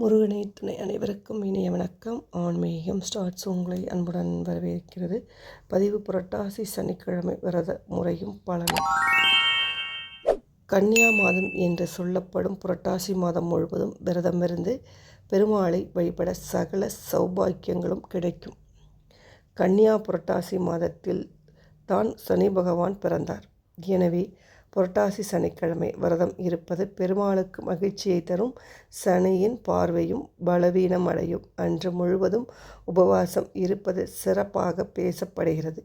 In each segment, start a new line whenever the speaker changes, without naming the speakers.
முருகனை துணை அனைவருக்கும் இனிய வணக்கம். ஆன்மீகம் ஸ்டார்ட்ஸ் உங்களை அன்புடன் வரவேற்கிறது. பதிவு புரட்டாசி சனிக்கிழமை விரத முறையும் பலனும். கன்னியா மாதம் என்று சொல்லப்படும் புரட்டாசி மாதம் முழுவதும் விரதமிருந்து பெருமாளை வழிபட சகல சௌபாக்கியங்களும் கிடைக்கும். கன்னியா புரட்டாசி மாதத்தில் தான் சனி பகவான் பிறந்தார். எனவே புரட்டாசி சனிக்கிழமை விரதம் இருப்பது பெருமாளுக்கு மகிழ்ச்சியை தரும். சனியின் பார்வையும் பலவீனம் அடையும். அன்று முழுவதும் உபவாசம் இருப்பது சிறப்பாக பேசப்படுகிறது.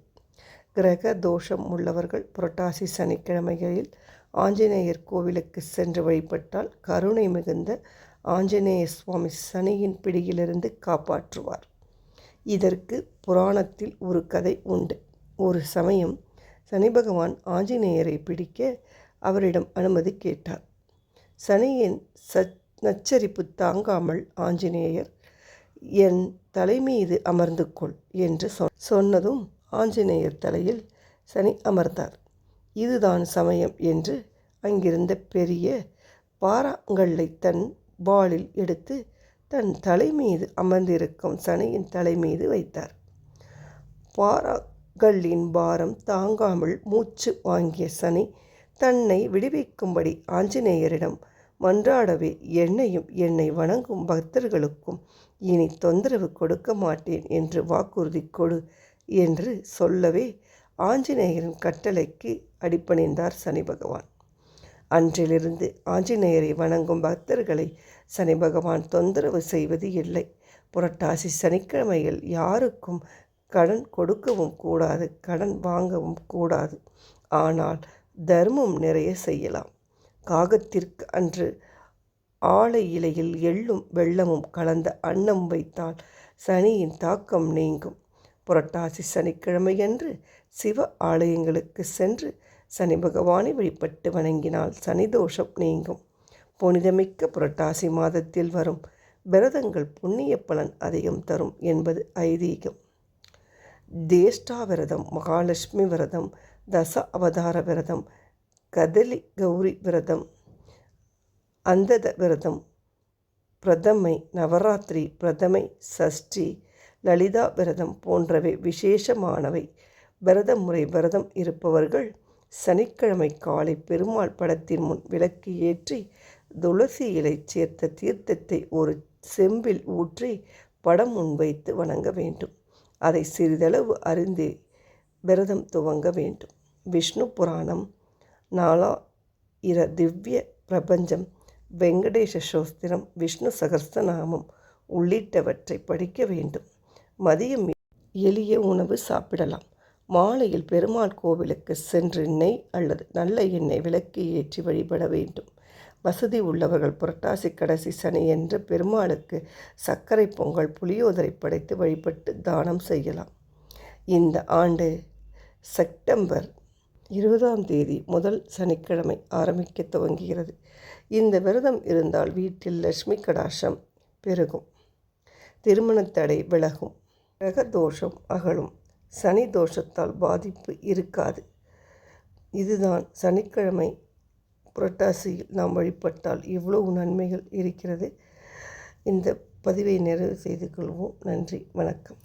கிரக தோஷம் உள்ளவர்கள் புரட்டாசி சனிக்கிழமைகளில் ஆஞ்சநேயர் கோவிலுக்கு சென்று வழிபட்டால் கருணை மிகுந்த ஆஞ்சநேய சுவாமி சனியின் பிடியிலிருந்து காப்பாற்றுவார். இதற்கு புராணத்தில் ஒரு கதை உண்டு. ஒரு சமயம் சனி பகவான் ஆஞ்சநேயரை பிடிக்க அவரிடம் அனுமதி கேட்டார். சனியின் சச் நச்சரிப்பு தாங்காமல் ஆஞ்சநேயர் என் தலைமீது அமர்ந்து கொள் என்று சொன்னதும் ஆஞ்சநேயர் தலையில் சனி அமர்ந்தார். இதுதான் சமயம் என்று அங்கிருந்த பெரிய பாறாங்கல்லை தன் பாலில் எடுத்து தன் தலை மீது அமர்ந்திருக்கும் சனியின் தலை மீது வைத்தார். பாரா கல்லின் பாரம் தாங்காமல் மூச்சு வாங்கிய சனி தன்னை விடுவிக்கும்படி ஆஞ்சநேயரிடம் மன்றாடவே என்னையும் என்னை வணங்கும் பக்தர்களுக்கும் இனி தொந்தரவு கொடுக்க மாட்டேன் என்று வாக்குறுதி கொடு என்று சொல்லவே ஆஞ்சநேயரின் கட்டளைக்கு அடிப்பணிந்தார் சனி பகவான். அன்றிலிருந்து ஆஞ்சநேயரை வணங்கும் பக்தர்களை சனி பகவான் தொந்தரவு செய்வது இல்லை. புரட்டாசி சனிக்கிழமையில் யாருக்கும் கடன் கொடுக்கவும் கூடாது கடன் வாங்கவும் கூடாது. ஆனால் தர்மம் நிறைய செய்யலாம். காகத்திற்கு அன்று ஆலை இலையில் எள்ளும் வெள்ளமும் கலந்த அன்னம் வைத்தால் சனியின் தாக்கம் நீங்கும். புரட்டாசி சனிக்கிழமையன்று சிவ ஆலயங்களுக்கு சென்று சனி பகவானை வழிபட்டு வணங்கினால் சனி தோஷம் நீங்கும். புனிதமிக்க புரட்டாசி மாதத்தில் வரும் விரதங்கள் புண்ணிய பலன் அதிகம் தரும் என்பது ஐதீகம். தேஷ்டா விரதம் மகாலட்சுமி விரதம் தச அவதார விரதம் கதலி கௌரி விரதம் அந்தத விரதம் பிரதமை நவராத்திரி பிரதமை சஷ்டி லலிதா விரதம் போன்றவை விசேஷமானவை. விரத முறை விரதம் இருப்பவர்கள் சனிக்கிழமை காலை பெருமாள் படத்தின் முன் விளக்கு ஏற்றி துளசி இலை சேர்த்த தீர்த்தத்தை ஒரு செம்பில் ஊற்றி படம் முன்வைத்து வணங்க வேண்டும். அதை சிறிதளவு அறிந்து விரதம் துவங்க வேண்டும். விஷ்ணு புராணம் நாலா இர திவ்ய பிரபஞ்சம் வெங்கடேஷ சோஸ்திரம் விஷ்ணு சகஸ்தநாமம் உள்ளிட்டவற்றை படிக்க வேண்டும். மதியம் எளிய உணவு சாப்பிடலாம். மாலையில் பெருமாள் கோவிலுக்கு சென்று நெய் அல்லது நல்ல எண்ணெய் விளக்கு ஏற்றி வழிபட வேண்டும். வசதி உள்ளவர்கள் புரட்டாசி கடைசி சனி என்று பெருமாளுக்கு சர்க்கரை பொங்கல் புளியோதரை படைத்து வழிபட்டு தானம் செய்யலாம். இந்த ஆண்டு செப்டம்பர் இருபதாம் தேதி முதல் சனிக்கிழமை ஆரம்பிக்க துவங்குகிறது. இந்த விரதம் இருந்தால் வீட்டில் லட்சுமி கடாசம் பெருகும். திருமணத்தடை விலகும். கிரக தோஷம் அகலும். சனி தோஷத்தால் பாதிப்பு இருக்காது. இதுதான் சனிக்கிழமை புரட்டாசியில் நாம் வழிபட்டால் இவ்வளவு நன்மைகள் இருக்கிறது? இந்த பதிவை நிறைவு செய்து கொள்வோம். நன்றி. வணக்கம்.